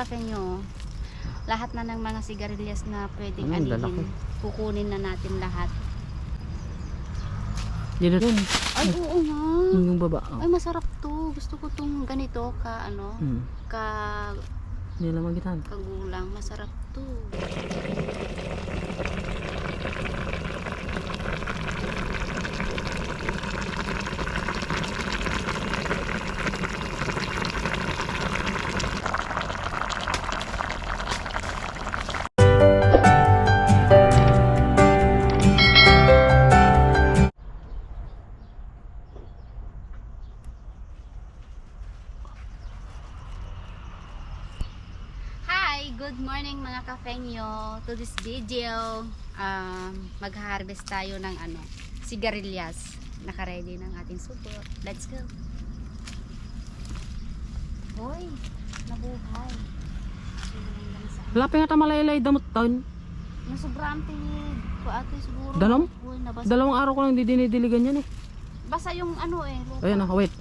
kafe nyo, lahat na ng mga sigarilyas na pwedeng Ano, lalaki. anihin, kukunin na natin lahat. Yan na yun. Ay, oo nga. Yung baba. Ay, Oh. masarap to. Gusto ko tong ganito ka, ano, Hmm. ka, Hindi lang magitan. kagulang. Masarap to. Good morning mga kafengyo. To this video, um, mag-harvest tayo ng ano, sigarilyas. Naka-ready ng ating support. Let's go! Hoy! Nabuhay! Sa Lapi nga ta malaylay damot taon. Nasubrang tingid ko ate siguro. Dalam? Uy, nabasa. Dalawang araw ko lang didinidiligan yan eh. Basa yung ano eh. lupa. Ayan ah, wait.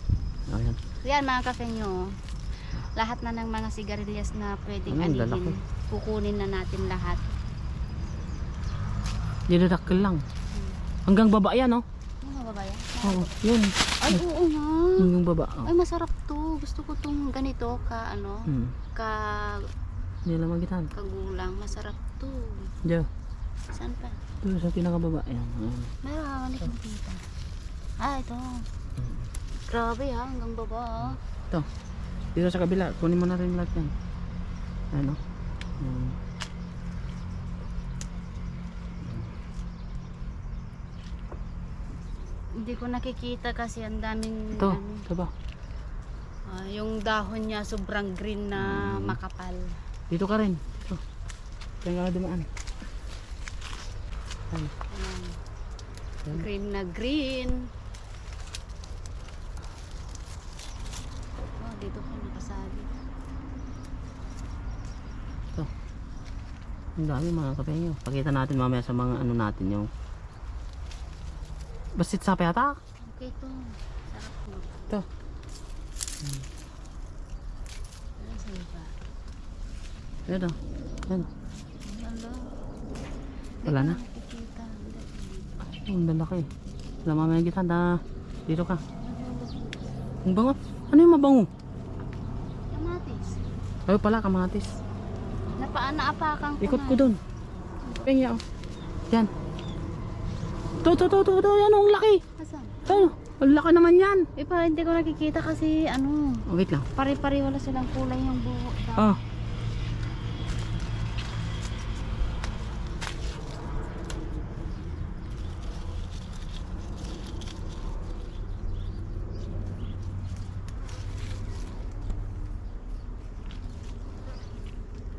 Ayan. Yan mga kafe nyo. Lahat na ng mga sigarilyas na pwedeng Ano, anihin, lalaki. kukunin na natin lahat. Dinadakil lang. Hanggang baba yan oh. Ano ba ba yan? Oo, yun. Ay, oo nga. Yung baba. Oh. Ay, masarap to. Gusto ko tong ganito ka, ano, Hmm. ka, Hindi lang magitan. kagulang. Masarap to. Diyan. Saan pa? Doon sa pinakababa. Ayan. ayan. Meron ka ulit nakita. Ah, ito. Grabe ha, hanggang baba. ah. Ito. Dito sa kabila. Kunin mo na rin lahat yan. Ayan oh. Hmm. Hindi ko nakikita kasi ang daming, Ito. ano, Ito ba? ah, yung dahon niya sobrang green na Mm. makapal. Dito ka rin. Ito. Kaya nga dumaan. Ayan. Green na green. Oh, ka nakasabi. Ang dami mga kapenyo. Pakita natin mamaya sa mga ano natin yung Basit sa yata. Okay to. Sarap to. Ito. Ano sa iba? Ayan o. Ayan. Hello. Wala na? Ang lalaki. Wala mamaya kita. Da. Dito ka. Ang bango. Ano yung mabango? Ay pala kamatis. Napaan naapakan ko Ikot ko dun. Pengya oh. Yan. To, to, to, to, to. Yan oh, ang laki. Asan? To. Ang laki naman yan. Eh, pa, hindi ko nakikita kasi ano, Oh, wait lang. pare-pare wala silang kulay yung buhok. Oh.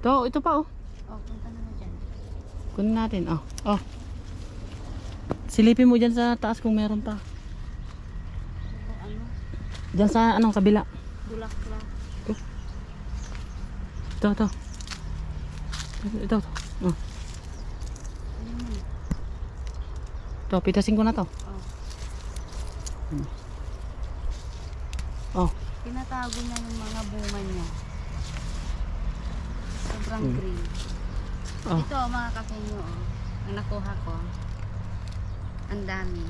To, ito pa oh. Oh, punta na na dyan. Kunin natin. Oh. Oh. Silipin mo dyan sa taas kung meron pa. O, ano, Dyan sa anong kabila. bulaklak. Ito, ito. Ito, ito. Oh. Ayun. Ito, pitasin ko na to. Oh. Oh. Tinatago niya yung mga bunga niya. Sobrang Hmm. green. Oh. Ito, mga kafe nyo, oh. Ang nakuha ko. Ang dami.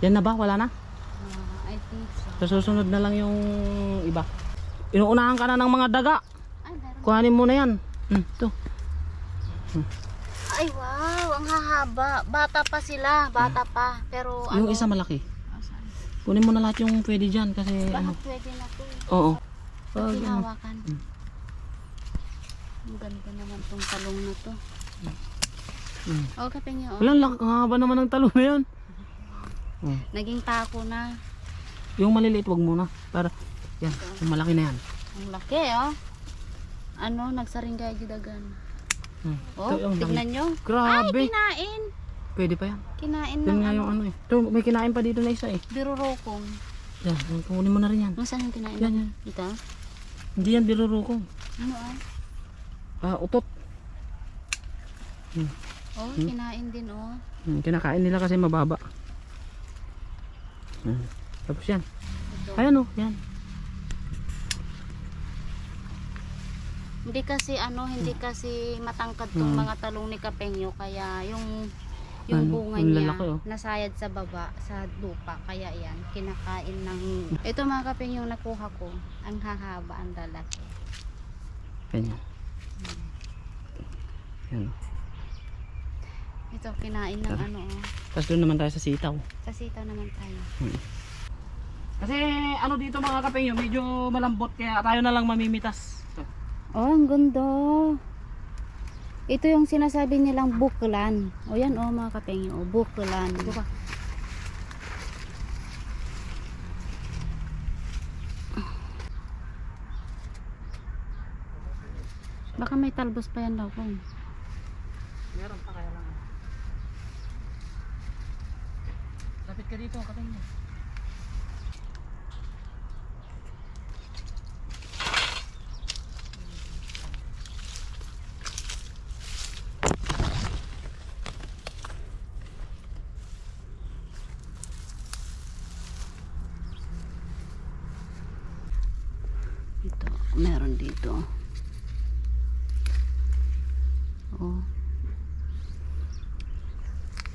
Yan na ba? Wala na? Ah, I think so. Sa susunod na lang yung iba. Inuunahan ka na ng mga daga. Ay. Kuhanin mo na yan. Hmm, ito. Ay, wow. Ang hahaba. Bata pa sila. Bata pa. Pero ano? Yung isa malaki. Ah? Kunin mo na lahat yung pwede dyan kasi Baka ano. pwede na to. Oo. Pag ano. hinawakan. Hmm. Ang ganda naman tong talong na to. Hmm. Oh, kape niyo. Oh. Wala lang. Ang haba naman ng talo na yan. Oh. Naging tako na. Yung maliliit wag muna. Para, yan. Yung malaki na yan. Ang laki, oh. Ano, nagsaringgay gidagan. Hmm. Oh, Ito, yung tignan nyo. Ay, Grabe. kinain. Pwede pa yan. Kinain Yan ng nga ano. yung ano eh. Ito, may kinain pa dito na isa eh. Birurokong. Yan. Kunin mo na rin yan. Ano saan yung kinain? Yan, yan. Ito? Hindi yan biluro ko. Ano ah? Ah, utot. Hmm. Oh, hmm? kinain din oh. Hmm, kinakain nila kasi mababa. Hmm. Tapos yan. Ito. Ayan oh, yan. Hindi kasi ano, hindi kasi matangkad tong hmm. mga talong ni Kapenyo kaya yung yung Ano, bunga ang niya lalaki, oh. nasayad sa baba sa lupa kaya yan kinakain ng ito mga Kapengyo nakuha ko ang hahaba ang lalaki Ganyan. Yan. ito kinain ng Ah. ano oh. Tapos doon naman tayo sa sitaw. sa sitaw naman tayo Kasi ano dito mga kapengyo, medyo malambot kaya tayo na lang mamimitas. oh ang ganda ito yung sinasabi nilang buklan o yan oh mga Kapengyo oh, buklan Ito ka. baka may talbos pa yan daw kung Meron pa kaya lang. Lapit ka dito, kapengyo. Ito, meron dito. Oh,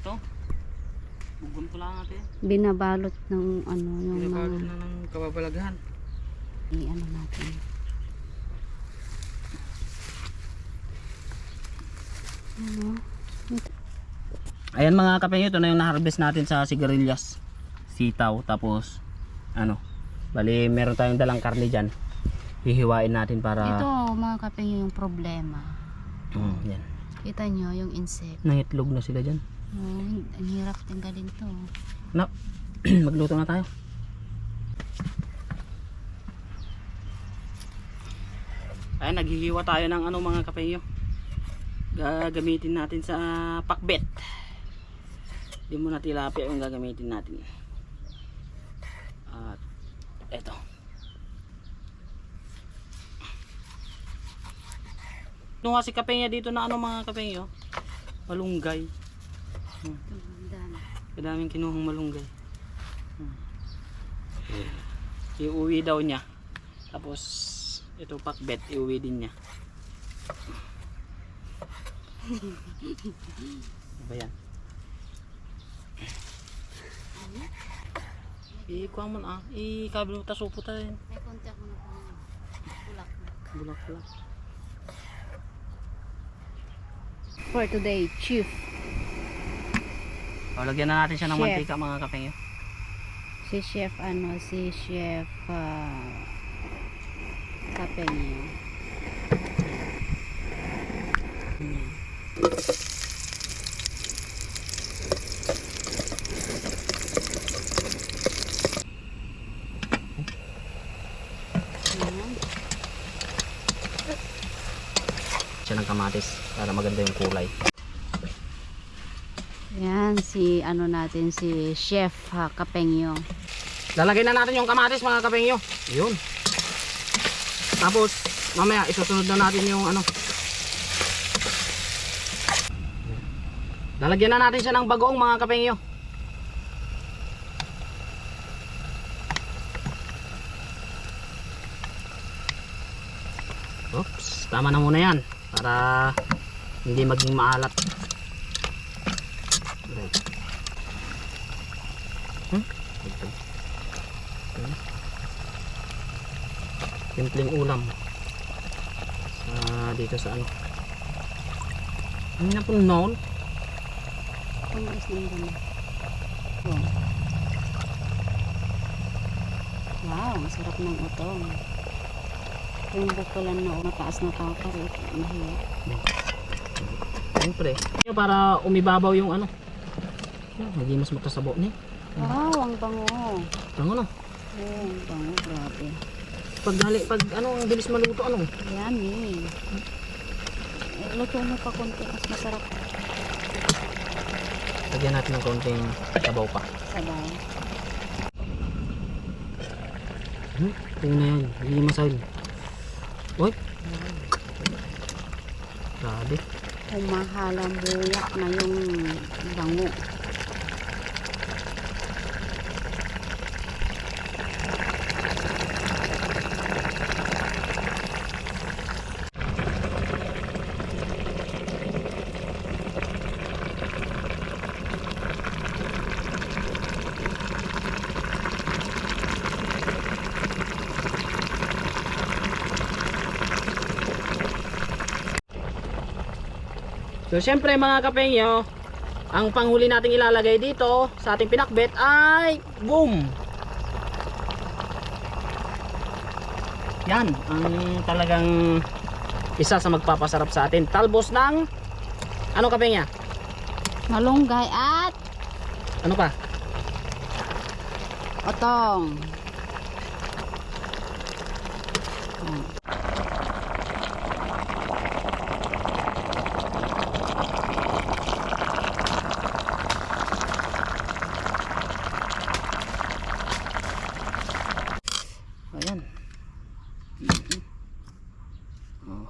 Ito. Bugom ko lang natin. binabalot ng ano yung Pinabalot mga na ng kababalaghan. i-ano natin. Ano? Ayan mga kapengyo, ito na yung na-harvest natin sa sigarilyas. Sitaw, tapos ano, bali meron tayong dalang karne dyan. Hihiwain natin para... Ito mga kapeng yung problema. Mm, yan. Kita nyo yung insect. Nangitlog na sila dyan. Oh, ang hirap tinggalin to. Na, magluto na tayo. Ay, naghihiwa tayo ng ano mga kapengyo. Gagamitin natin sa pakbet. Hindi mo na tilapia yung gagamitin natin. At eto. Nung nga si kapengya dito na ano mga kapengyo? Malunggay. Ito, ang dami. Kadaming kinuhang malunggay. Hmm. Iuwi daw niya. Tapos ito pakbet, iuwi din niya. Ano ba yan? Ikuha mo na ah. Ikabilo ta supo tayo. May konti ako na bulak Bulak-bulak. For today, chief. O, lagyan na natin siya ng Chef. mantika mga kapengyo. Si chef ano, si chef uh, kapeng Ayan. Siya ng kamatis para maganda yung kulay. Yan si ano natin si Chef ha, Kapengyo. Lalagay na natin yung kamatis mga kapengyo. Yun. Tapos mamaya isusunod na natin yung ano. Lalagyan na natin siya ng bagoong mga kapengyo. Oops, tama na muna yan para hindi maging maalat. Right. Hmm? Simpleng ulam. Sa dito sa ano. Ano na po noon? Ang is na yung. Wow, masarap ng utong. Yung bukulan na mataas na takar, ito, mahirap. Siyempre. Para umibabaw yung ano. Hindi mas matasabo ni. Wow, ang bango. Ano na? Oh, ang bango, grabe. Pag gali, pag ano, ang bilis maluto ano. Yummy. Eh, luto mo pa konti, mas masarap Lagyan natin ng konting sabaw pa. sabaw. Hmm? Tingnan na yan. Hindi masahin. Uy! Grabe. Humahalang buyak na yung bango. So syempre mga kapengyo, ang panghuli nating ilalagay dito sa ating pinakbet ay boom. Yan ang talagang isa sa magpapasarap sa atin. Talbos ng ano kapengya? Malunggay at Ano pa? otong. Ayan. Mhm.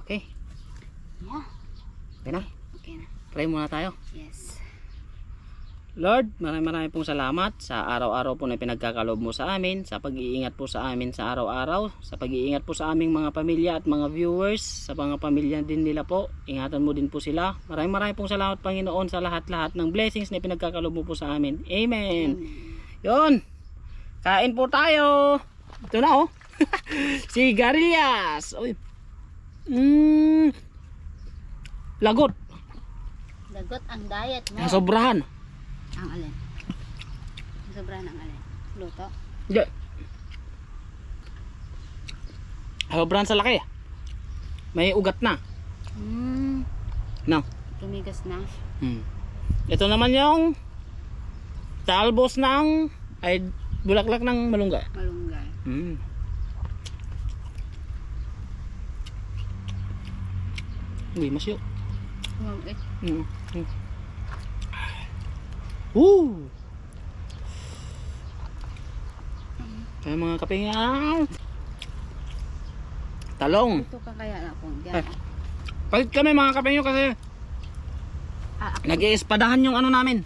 Okay. Yeah. Okay na. Try muna tayo. Yes. Lord, maraming maraming pong salamat sa araw-araw po na pinagkakalob mo sa amin, sa pag-iingat po sa amin sa araw-araw, sa pag-iingat po sa aming mga pamilya at mga viewers, sa mga pamilya din nila po. Ingatan mo din po sila. Maraming maraming pong salamat Panginoon sa lahat-lahat ng blessings na pinagkakalob mo po sa amin. Amen. Yon. Kain po tayo. Ito na oh. Sigarilyas. Uy. Mm. Lagot. Dagot ang diet mo. Sobrahan. Ang alin? Sobrahan ang alin? Luto? Hindi. Sobrahan sa laki. May ugat na. Hmm. No. Tumigas na. Hmm. Ito naman yung talbos ng ay bulaklak ng malunggay. Malunggay. Hmm. Uy, masyo. Wow, eh. Woo! Kaya mga kapingan. Talong. Ito ka kaya na kung Eh. diyan. Palit kami mga kapinyo kasi Ah, ako. nag-iespadahan yung ano namin.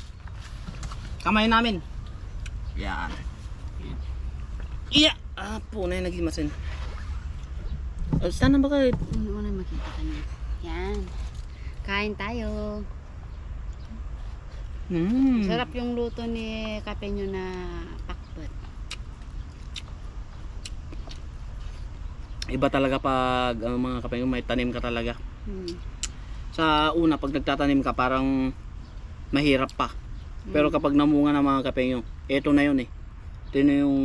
Kamay namin. Yan. Iya! Ah, po na yung naging masin. Oh, saan na ba kayo? Ano na makita ka niya. Yan. Kain tayo. Hmm. Sarap yung luto ni Kapenyo na pakbet. Iba talaga pag ang mga kapinyo may tanim ka talaga. Hmm. Sa una, pag nagtatanim ka, parang mahirap pa. Pero kapag namunga ng mga kapengyo, eto na yun eh. Ito na yung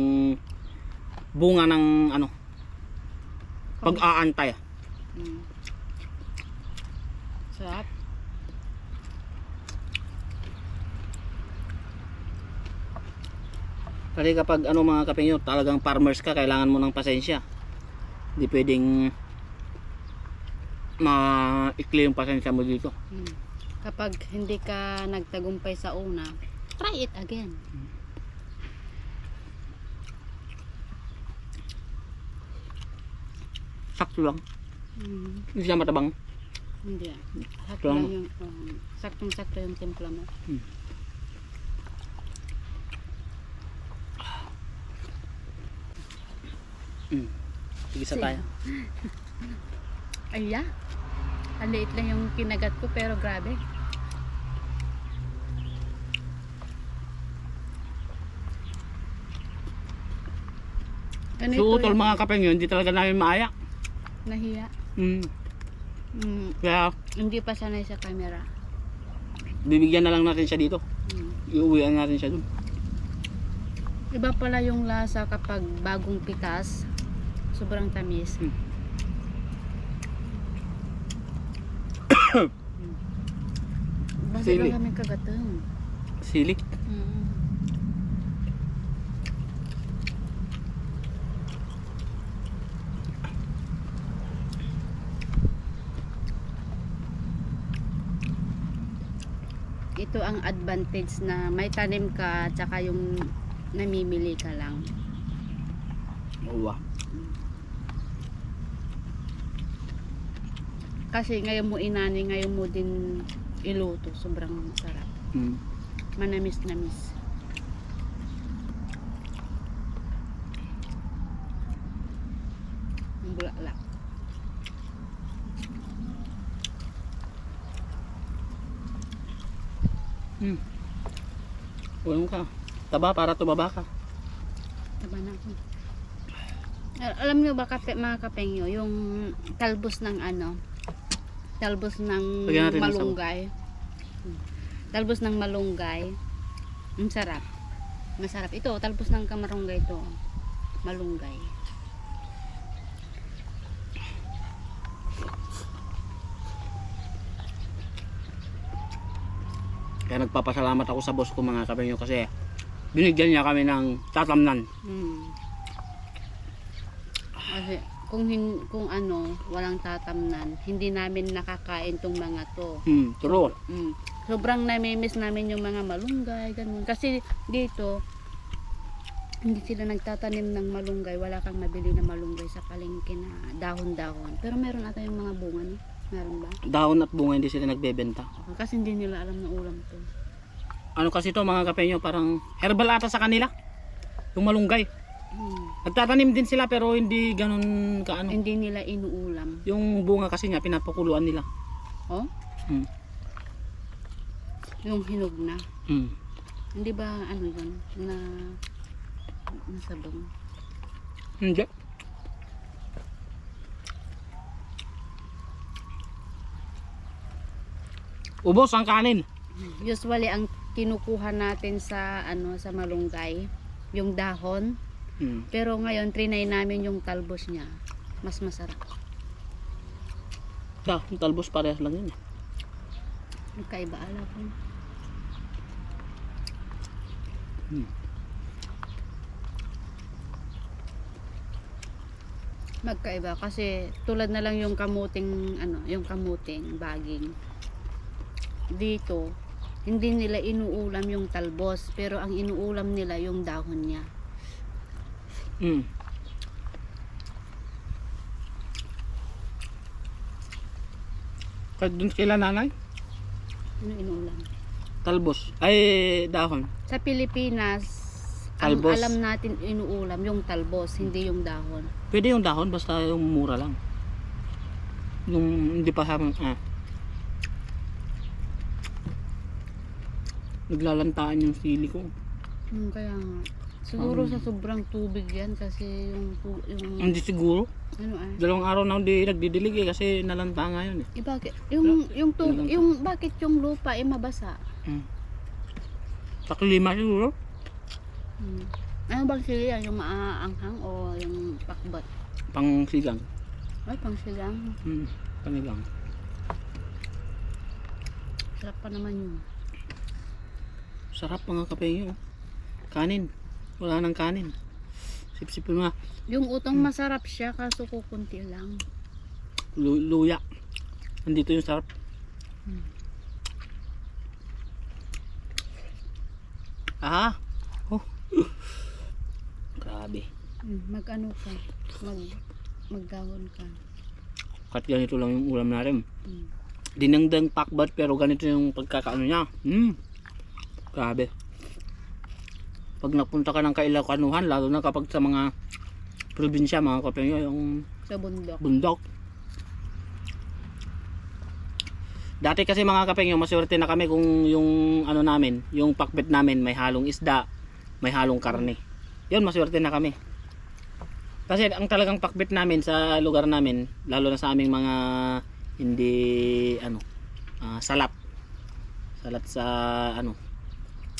bunga ng ano, pag-aantay. Hmm. Sarap. Kasi kapag ano mga kapengyo, talagang farmers ka, kailangan mo ng pasensya. Hindi pwedeng maikli yung pasensya mo dito. Hmm. Kapag hindi ka nagtagumpay sa una, try it again. Sakto lang. Hmm. Hindi siya matabang. Hindi. Sakto Lang. yung, um, saktong-sakto yung timpla mo. Mm. Sige sa tayo. Ay, yeah. Ang liit lang yung kinagat ko pero grabe. Ganito So, utol mga kapengyo, hindi talaga namin maaya. nahiya. Mm. Mm, Kaya, hindi pa sanay sa camera. bibigyan na lang natin siya dito. Mm. Iuwian natin siya dun. Iba pala yung lasa kapag bagong pitas. Sobrang tamis. Mm. Bakit Sili. lang kagatang? Sili. Mm. Ito ang advantage na may tanim ka tsaka yung namimili ka lang. Uwa. Kasi ngayon mo inani, ngayon mo din iluto. Sobrang sarap. Mm. Manamis-namis. Ang bulaklak. Mm. Ulong ka. Taba para tumaba ka. Taba na ako. Al- Alam nyo ba kape, mga kapengyo, yung talbos ng ano, talbos ng Lagyan natin ng malunggay, Talbos ng malunggay. Ang sarap. Masarap. Ito, talbos ng kamarunggay ito. Malunggay. Kaya nagpapasalamat ako sa boss ko mga kapatid kasi binigyan niya kami ng tatamnan. Hmm. Kasi kung hin, kung ano, walang tatamnan, hindi namin nakakain tong mga to. Hmm, true. Mm. Sobrang namimiss namin yung mga malunggay, ganun. Kasi dito, hindi sila nagtatanim ng malunggay. Wala kang mabili na malunggay sa palengke na dahon-dahon. Pero meron ata yung mga bunga, no? Meron ba? Dahon at bunga hindi sila nagbebenta. Kasi hindi nila alam na ulam to. Ano kasi to mga kapatid parang herbal ata sa kanila. Yung malunggay. Hmm. Nagtatanim din sila pero hindi ganun kaano. Hindi nila inuulam. Yung bunga kasi niya pinapakuluan nila. Oh? Hmm. Yung hinog na. Hmm. Hindi ba ano yun? Na nasabong. Hindi. Ubos ang kanin. Usually ang kinukuha natin sa ano sa malunggay, yung dahon. Hmm. Pero ngayon trinay namin yung talbos niya. Mas masarap. Yeah, yung talbos parehas lang yun. eh. Magkaiba alam ko. Hmm. Magkaiba kasi tulad na lang yung kamuting ano, yung kamuting baging. Dito, hindi nila inuulam yung talbos, pero ang inuulam nila yung dahon niya. Hmm. Kahit dun kila nanay, Ano inuulam? talbos. Ay, dahon. Sa Pilipinas, ang Talbos. alam natin inuulam yung talbos, hindi yung dahon. Pwede yung dahon, basta yung mura lang. Yung hindi pa harang, ah. Naglalantaan yung sili ko. Hmm, kaya nga. Siguro sa sobrang tubig yan kasi yung, tu- yung Hindi siguro. ano ah. Dalawang araw na hindi nagdidilig eh kasi nalanta nga yun eh. Eh, bakit? Yung, yung, tu- Talagang- yung, bakit yung lupa eh mabasa? Hmm. Sa klima siguro. Hmm. Ano bang sila yan? Yung maaanghang o yung pakbat? Pang sigang. Ay, pang silang. Hmm. Panigang. Sarap pa naman yun. Sarap mga kape nyo. Kanin. Wala nang kanin. Sip-sipin mo. Yung utong masarap siya kaso kukunti lang. Lu- luya. Nandito yung sarap. Hmm. Ah. Oh. Grabe. Hmm, mag-ano ka? Mag, magdahon ka. Kat ganito lang yung ulam natin. Hmm. Dinangdang pakbat pero ganito yung pagkakaano niya. Hmm. Grabe. Pag napunta ka ng Kailacanuhan, lalo na kapag sa mga probinsya, mga kapengyo, yung Sa bundok. bundok. Dati kasi mga kapengyo, maswerte na kami kung yung ano namin, yung pakbet namin may halong isda, may halong karne. Yun, maswerte na kami. Kasi ang talagang pakbet namin sa lugar namin, lalo na sa aming mga hindi ano, ah, salat. Salat sa ano,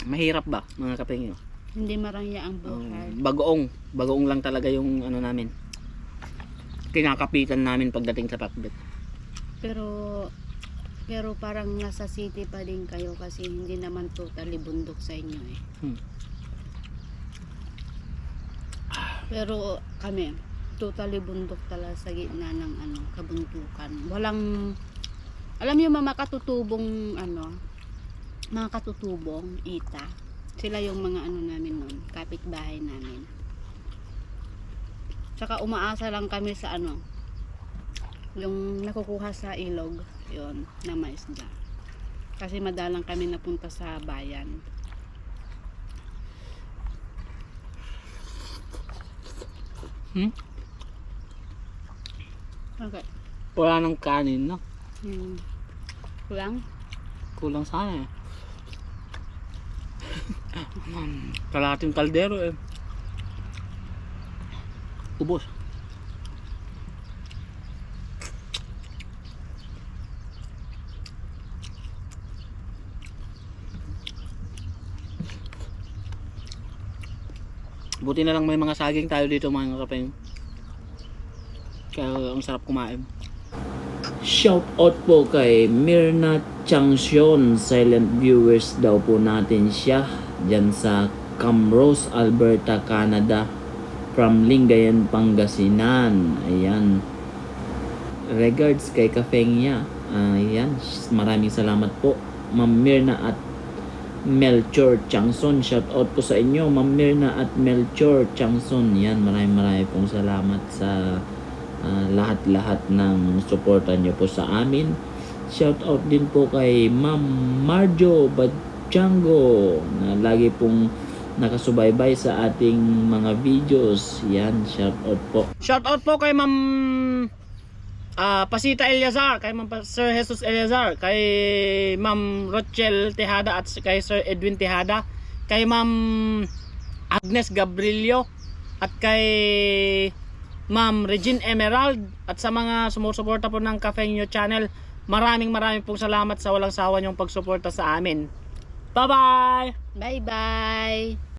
mahirap ba mga kapengyo? Hindi marangya ang Um, buhay. bagoong, bagoong lang talaga yung ano namin. Kinakapitan namin pagdating sa pakbet. Pero pero parang nasa city pa din kayo kasi hindi naman totally bundok sa inyo eh. Hmm. Pero kami, totally bundok talaga sa gitna ng ano, kabundukan. Walang alam niyo mga katutubong ano, mga katutubong ita. Sila yung mga ano namin noon, kapitbahay namin. Tsaka umaasa lang kami sa ano, yung nakukuha sa ilog, yon na maisda. Kasi madalang kami napunta sa bayan. Hmm? Okay. Wala nang kanin, no? Hmm. Kulang? Kulang sana eh. Kalating kaldero eh. Ubos. Buti na lang may mga saging tayo dito mga kapeng. Kaya ang sarap kumain. Shout out po kay Mirna Changsyon, silent viewers daw po natin siya dyan sa Camrose, Alberta, Canada from Lingayen, Pangasinan. Ayan. Regards kay Kafengya. Ayan. Maraming salamat po. Ma'am Mirna at Melchor Changson. Shout out po sa inyo, Ma'am Mirna at Melchor Changson. Yan, maraming maraming pong salamat sa ah, lahat-lahat ng suporta nyo po sa amin. Shout out din po kay Ma'am Marjo Badjango na lagi pong nakasubaybay sa ating mga videos. Yan, shout out po. Shout out po kay Ma'am Ah, Pasita Eliazar, kay Ma'am Sir Jesus Eliazar, kay Ma'am Rochelle Tejada at kay Sir Edwin Tejada, kay Ma'am Agnes Gabrilio at kay Ma'am Regine Emerald at sa mga sumusuporta po ng Cafe Nyo channel. Maraming maraming pong salamat sa walang sawa niyong pagsuporta sa amin. Bye-bye! Bye-bye!